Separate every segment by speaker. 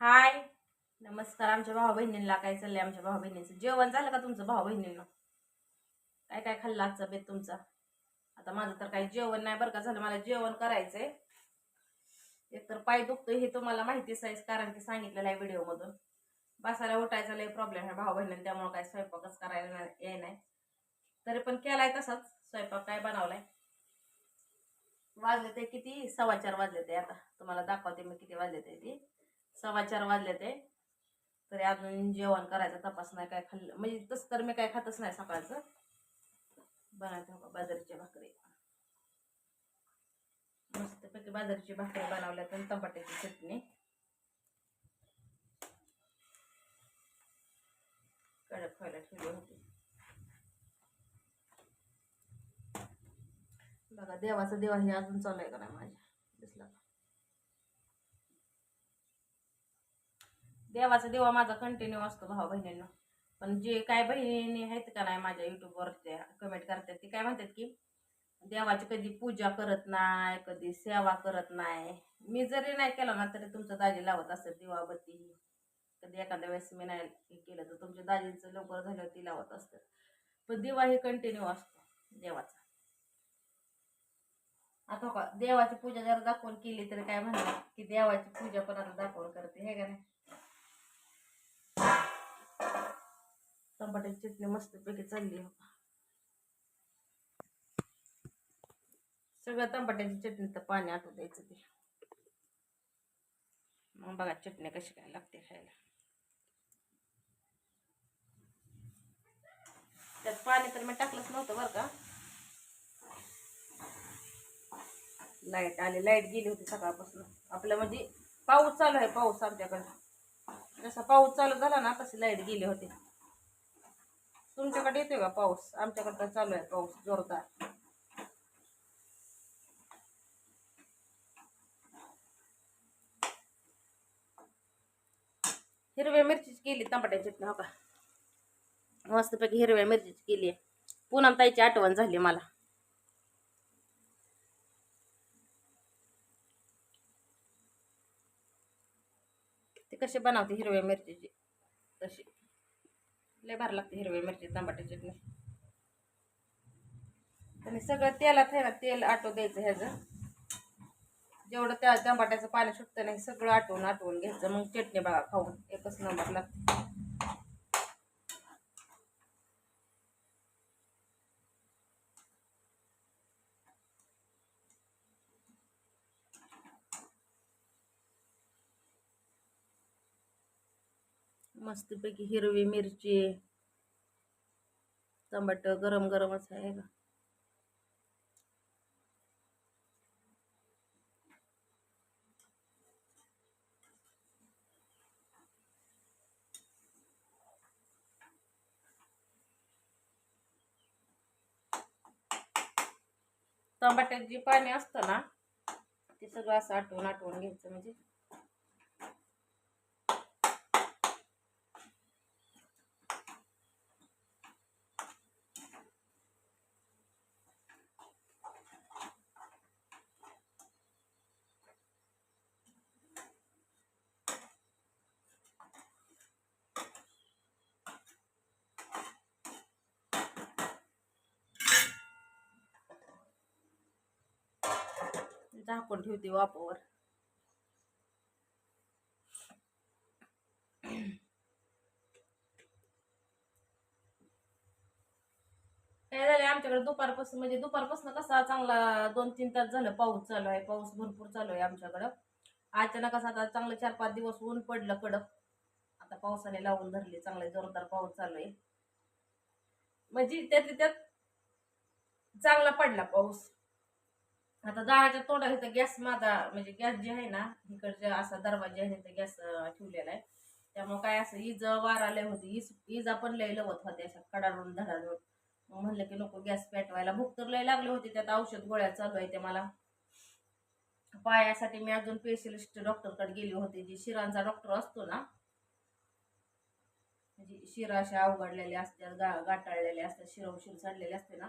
Speaker 1: हाय. नमस्कार आमच्या भाऊ बहिणींना काय चाललंय? आमच्या भाऊ बहिणींचं जेवण झालं का तुमचं भाऊ बहिणींना काय काय खाल्ला आजचा बेत तुमचा? आता माझं तर काही जेवण नाही बरं का झालं मला जेवण करायचंय. एकतर पाय दुखतोय हे तुम्हाला माहितीच आहे कारण की सांगितलेलं आहे व्हिडिओमधून. बसायला उठायचा लय प्रॉब्लेम आहे भाऊ बहिणी त्यामुळे काय स्वयंपाकच करायला नाही ये नाही. तरी पण केलाय तसाच स्वयंपाक काय बनवलाय? वाजले ते किती? सव्वा चार वाजले ते आता. तुम्हाला दाखवते मी किती वाजले ते ती. सव्वा चार वाजले ते. तरी अजून जेवण करायचं तपास नाही काय खाल्लं म्हणजे तसं तर मी काय खातच नाही सकाळचं. बनवते हो बाजरीची भाकरी. मस्तपैकी बाजारीची भाकरी बनवल्या तर टमाट्याची चटणी. कडक व्हायला ठेवली होती. बघा देवाचं देवा हे अजून चालू आहे का नाही माझ्या दिसला का? देवाचा देवा माझा कंटिन्यू असतो भाऊ बहिणींना. पण जे काय बहिणी आहेत का नाही माझ्या युट्यूबवर ते कमेंट करतात ते काय म्हणतात की देवाची कधी पूजा करत नाही कधी सेवा करत नाही. मी जरी नाही केलं ना तरी तुमचं दाजी लावत असतात दिवाबत्ती. कधी एखाद्या वेळेस मी नाही हे केलं तर तुमच्या दाजींचं लवकर झालं ती लावत असतात पण दिवा हे कंटिन्यू असतो देवाचा. आता का देवाची पूजा जर दाखवून केली तरी काय म्हणतात की देवाची पूजा पण आता दाखवून करते हे का नाही? टमाट्याची चटणी मस्तपैकी चालली आहे सगळं टमाट्याची चटणी तर पाणी आटू द्यायचं ते. मग बघा चटणी कशी काय लागते खायला. त्यात पाणी तर मी टाकलंच नव्हतं बरं का. लाइट आली लाइट गेली होती सकाळपासून. आपलं म्हणजे पाऊस चालू आहे पाऊस आमच्याकडे. जसा पाऊस चालू झाला ना तशी लाइट गेली होती. तुमच्याकडे येतोय का पाऊस? आमच्याकडे तर चालू आहे पाऊस जोरदार. हिरव्या मिरचीची केली टमाट्याची हो का? मस्तपैकी हिरव्या मिरचीची केली आहे. पुन्हा ताईची आठवण झाली मला. ते कसे बनवते हिरव्या मिरचीची? तशी. लय भारी लागते हिरव्या मिरची तांबाटी चटणी. आणि सगळं तेलात आहे ना तेल आटो द्यायचं ह्याचं. जेवढं त्या तांबाट्याचं पाणी सुटतं नाही सगळं आटवून आटवून घ्यायचं मग चटणी बघा खाऊन एकच नंबर लागते. मस्तपैकी हिरवी मिरची टमाट गरम गरमच आहे का टमाट्यात जे पाणी असतं ना ते सगळं असं आठवून आठवून घ्यायचं म्हणजे. झाकून ठेवते वापावर काय झालं आमच्याकडे दुपारपासून म्हणजे दुपारपासून कसा चांगला दोन तीन तास झालं पाऊस चालू आहे पाऊस भरपूर चालू आहे आमच्याकडं. अचानक असं आता चांगलं चार पाच दिवस ऊन पडलं कडक. आता पावसाने लावून धरले चांगला जोरदार पाऊस चालू आहे. म्हणजे त्यातल्या त्यात चांगला पडला पाऊस. आता दाराच्या तोंडात इथं गॅस माझा म्हणजे गॅस जे आहे ना इकडच्या असा दरवाजा आहे तर गॅस ठेवलेला आहे. त्यामुळे काय असं इज वार लय होती. इज इजा पण लय लवत होते अशा कडाडून धडाडून. मग म्हणलं की नको गॅस पेटवायला. भूक तर लय लागले होते त्यात औषध गोळ्या चालू आहे ते मला. पायासाठी मी अजून स्पेशलिस्ट डॉक्टरकडे गेली होती जी शिरांचा डॉक्टर असतो ना. म्हणजे शिरा अशा अवघडलेल्या असतात गा गाटाळलेल्या असतात शिरवशीर चढलेले असते ना.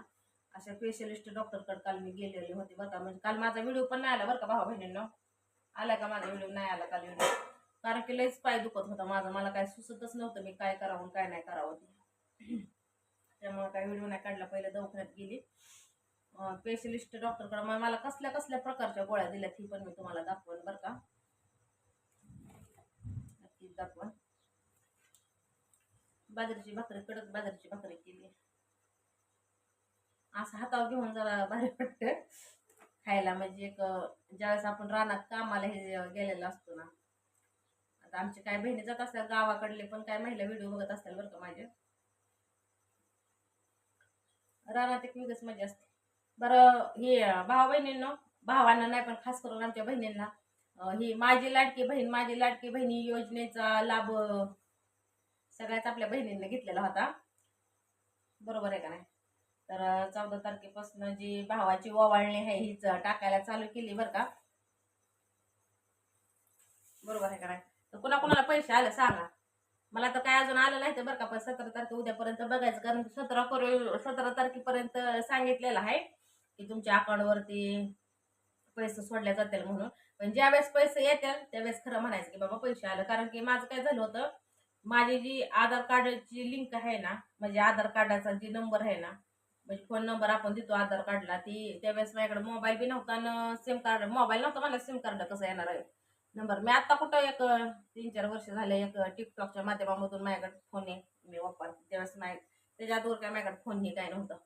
Speaker 1: अशा स्पेशलिस्ट डॉक्टरकडे काल मी गेलेली होती बरं का म्हणजे काल माझा व्हिडिओ पण नाही आला बरं का भावा बहिणींना? आला का माझा व्हिडिओ नाही आला काल व्हिडिओ कारण की लईच पाय दुखत होता माझा. मला काय सुचतच नव्हतं मी काय करावं काय नाही करावं ते. त्यामुळे काय व्हिडिओ नाही काढला. पहिले दवाखान्यात गेली. स्पेशलिस्ट डॉक्टरकडे मग मला कसल्या कसल्या प्रकारच्या गोळ्या दिल्यात ही पण मी तुम्हाला दाखवेन बरं का. नक्कीच दाखवा बाजरीची भाकरी कडक बाजरीची भाकरी केली. असं हातावर घेऊन जरा भारी वाटतं खायला म्हणजे एक ज्यावेळेस आपण रानात कामाला हे गेलेलं असतो ना आता आमचे काय बहिणी जात असतात गावाकडले पण काय महिला व्हिडिओ बघत असतात बरं का माझे. रानात एक वेगळीच मजा असते. बरं हे भाऊ बहिणींना भावांना नाही पण खास करून आमच्या बहिणींना ही माझी लाडकी बहीण माझी लाडकी बहिणी योजनेचा लाभ सगळ्याच आपल्या बहिणींना घेतलेला होता. बरोबर आहे का नाही? तर चौदा तारखेपासून जी भावाची ओवाळणी आहे हीच टाकायला चालू केली बरं का. बरोबर आहे का तर कुणा कुणाला पैसे आले सांगा. मला तर काय अजून आलं नाही तर बरं का पण सतरा तारखे उद्यापर्यंत बघायचं कारण सतरा करोड सतरा तारखेपर्यंत सांगितलेलं आहे की तुमच्या अकाउंटवरती पैसे सोडले जातील म्हणून. पण ज्यावेळेस पैसे येतील त्यावेळेस खरं म्हणायचं की बाबा पैसे आले. कारण की माझं काय झालं होतं माझी जी आधार कार्डची लिंक आहे ना म्हणजे आधार कार्डाचा जी नंबर आहे ना म्हणजे फोन नंबर आपण देतो आधार कार्डला. ती त्यावेळेस माझ्याकडे मोबाईल बी नव्हता आणि सिम कार्ड मोबाईल नव्हता मला सिम कार्ड कसं येणार आहे? नंबर मी आता कुठं एक तीन चार वर्ष झाले एक टिकटॉकच्या माध्यमामधून माझ्याकडे फोन आहे. मी वापरते. त्यावेळेस नाही त्याच्या काय माझ्याकडे फोन नाही काय नव्हतं.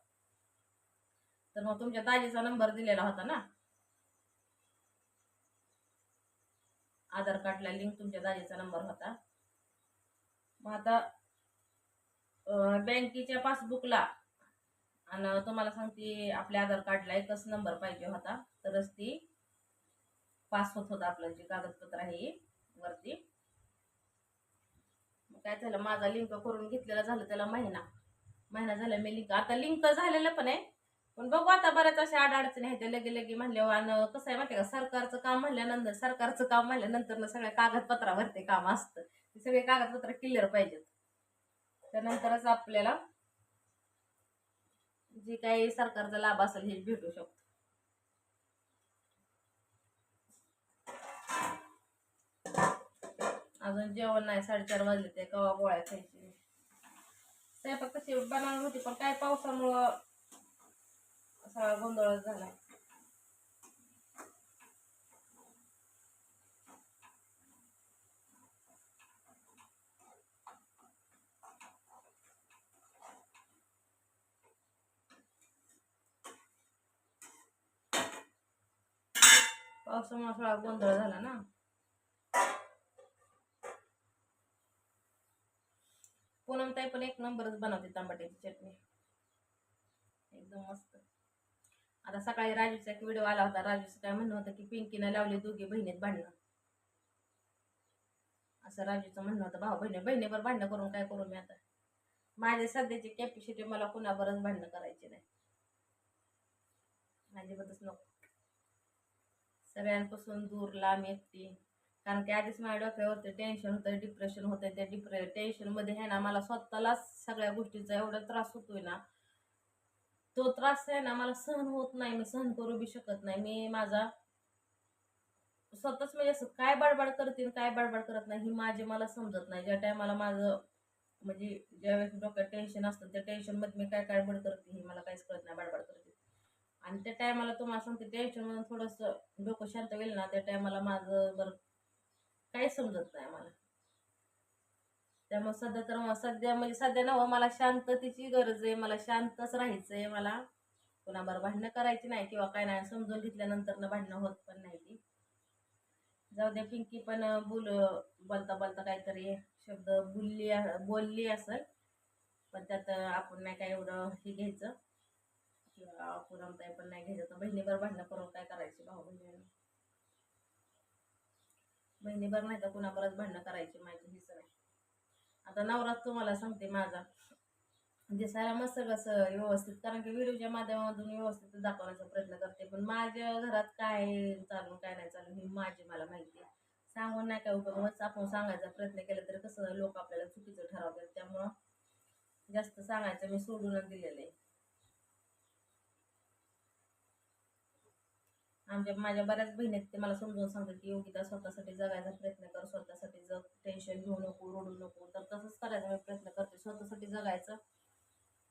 Speaker 1: तर मग तुमच्या दाजीचा नंबर दिलेला होता ना? आधार कार्डला लिंक तुमच्या दाजीचा नंबर होता. मग आता बँकेच्या पासबुकला आणि तुम्हाला सांगते आपल्या आधार कार्डला एकच नंबर पाहिजे होता. तरच ती पास होत होता आपलं जे कागदपत्र आहे वरती. मग काय झालं माझा लिंक करून घेतलेला झालं त्याला महिना. महिना झाला मी लिंक आता लिंक झालेलं पण आहे. पण बघू आता बऱ्याच अशा अडचणी आहेत त्या लगे लगे म्हणल्यावर. आणि कसं आहे माहिती का सरकारचं काम म्हणल्यानंतर सरकारचं काम म्हणल्यानंतर ना सगळ्या कागदपत्रावरती काम असतं. ते सगळे कागदपत्र क्लिअर पाहिजेत. त्यानंतरच आपल्याला जे काही सरकारचा लाभ असेल हे भेटू शकतो. अजून जेवण नाही साडेचार वाजले ते कवा गोळ्या खायची. स्वयंपाक कशी बनवणार होती पण काय पावसामुळं सगळा गोंधळच झाला. पावसामुळे थोडा गोंधळ झाला ना. पूनम ताई पण एक नंबरच बनवते तांबट्याची चटणी. एकदम मस्त. आता सकाळी राजूचा एक व्हिडिओ आला होता. राजूचं काय म्हणणं होतं की पिंकीनं लावली दोघी बहिणीत भांडणं. असं राजूचं म्हणणं होतं भाऊ बहिणी बहिणीवर भांडणं करून काय करू मी आता? माझ्या सध्याची कॅपॅसिटी मला कुणाबरच भांडणं करायची नाही. अजिबातच नको. सगळ्यांपासून दूर लांब एकटी कारण की आधीच माझ्या डोक्यावरती टेन्शन होतं डिप्रेशन होतं त्या डिप्रे टेन्शनमध्ये आहे ना मला स्वतःलाच सगळ्या गोष्टीचा एवढा त्रास होतोय ना. तो त्रास आहे ना मला सहन होत नाही मी सहन करू बी शकत नाही. मी माझा स्वतःच म्हणजे असं काय बडबड करतील काय बडबड करत नाही ही माझी मला समजत नाही. ज्या टायमाला माझं म्हणजे ज्यावेळेस डोक्यात टेन्शन असतं त्या टेन्शनमध्ये मी काय काय बड करते ही मला काहीच कळत नाही बडबड करते. आणि त्या टायमाला तुम्हाला सांगते टेन्शनमधून थोडंसं डोकं शांत होईल ना त्या टायमाला माझं बरं काही समजत नाही मला. त्यामुळे सध्या तर मग सध्या म्हणजे सध्या नव मला शांततेची गरज आहे मला शांतच राहायचं आहे मला कोणाबरोबर भांडणं करायची नाही किंवा काय नाही समजून घेतल्यानंतर भांडणं होत पण नाही ती. जाऊ द्या पिंकी पण बोल बोलता बोलता काहीतरी शब्द बोलली बोलली असेल पण त्यात आपण नाही काय एवढं हे घ्यायचं. किंवा पुरमताई पण नाही घ्यायचं तर बहिणीभर भांडणं करून काय करायची भाऊ बहिणी बहिणीभर नाही तर कुणाबरच भांडणं करायची माझी हीच नाही आता नवरात तुम्हाला सांगते माझा. दिसायला मस्त कसं व्यवस्थित कारण की व्हिडिओच्या माध्यमातून व्यवस्थित दाखवण्याचा प्रयत्न करते. पण माझ्या घरात काय चालू काय नाही चालू ही माझी मला माहिती आहे. सांगून नाही काय उपयोग मग आपण सांगायचा प्रयत्न केला तरी कसं लोक आपल्याला चुकीचं ठरवतात. त्यामुळं जास्त सांगायचं मी सोडूनच दिलेलं आहे. आमच्या माझ्या बऱ्याच बहिणी आहेत ते मला समजून सांगतात की योगिता स्वतःसाठी जगायचा प्रयत्न कर स्वतःसाठी जग टेन्शन घेऊ नको रडू नको. तर तसंच करायचं मी प्रयत्न करते. स्वतःसाठी जगायचं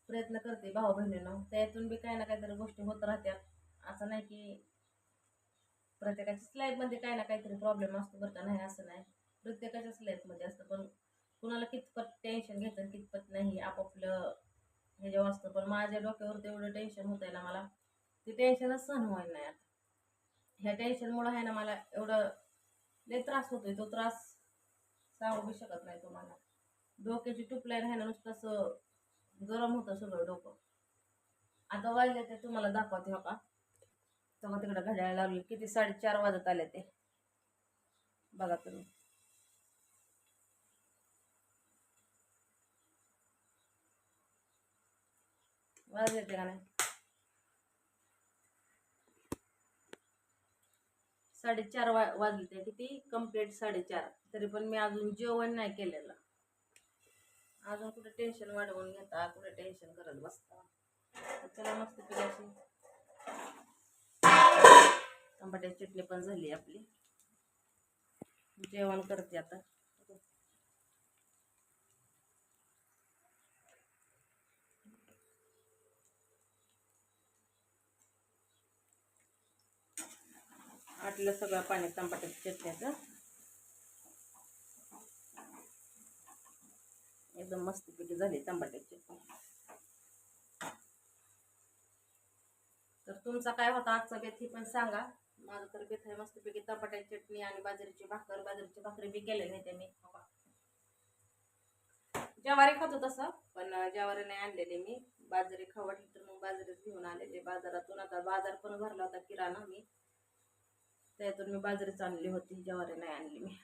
Speaker 1: प्रयत्न करते भाऊ बहिणीनं त्यातून बी काही ना काहीतरी गोष्टी होत राहत्यात. असं नाही की प्रत्येकाच्याच लाईफमध्ये काही ना काहीतरी प्रॉब्लेम असतो बरं का. नाही असं नाही. प्रत्येकाच्याच लाईफमध्ये असतं. पण कुणाला कितपत टेन्शन घेतं कितपत नाही आपापलं हे जेव्हा असतं. पण माझ्या डोक्यावर तेवढं टेन्शन होतं आहे ना मला. ते टेन्शनच सहन व्हायला नाही आता. ह्या टेन्शनमुळं आहे ना मला एवढं लय त्रास होतोय. तो त्रास सांगू बी शकत नाही तुम्हाला. डोक्याची टुपलाईन आहे ना नुसतं असं गरम होतं सगळं डोकं. आता वाजले ते तुम्हाला दाखवते हो का? तेव्हा तिकडे घड्याळ लावले किती साडेचार वाजत आले ते. बघा तुम्ही. वाजले ते का नाही? साडेचार वा वाजले ते किती कंप्लीट साडेचार. तरी पण मी अजून जेवण नाही केलेलं. अजून कुठं टेन्शन वाढवून घेता कुठं टेन्शन करत बसता. चला मस्त पिकाशी टमाट्याची चटणी पण झाली आपली. जेवण करते आता. आटलं सगळं पाणी टमाट्याच्या चटण्याचं एकदम मस्तपैकी झाली तांबाट्याची. चटणी तर तुमचा काय होता आजचा बेत हे पण सांगा. माझं तर बेत आहे मस्तपैकी टमाट्याची चटणी आणि बाजरीची भाकर. बाजरीची भाकरी बी केले नाही त्यांनी. ज्वारी खातो तसं पण ज्यावारी नाही आणलेली मी. बाजरी खाऊ तर मग बाजरीच घेऊन आलेले. बाजारातून आता बाजार पण भरला होता किराणा मी. त्यातून मी बाजरीच आणली होती ज्वारी नाही आणली मी.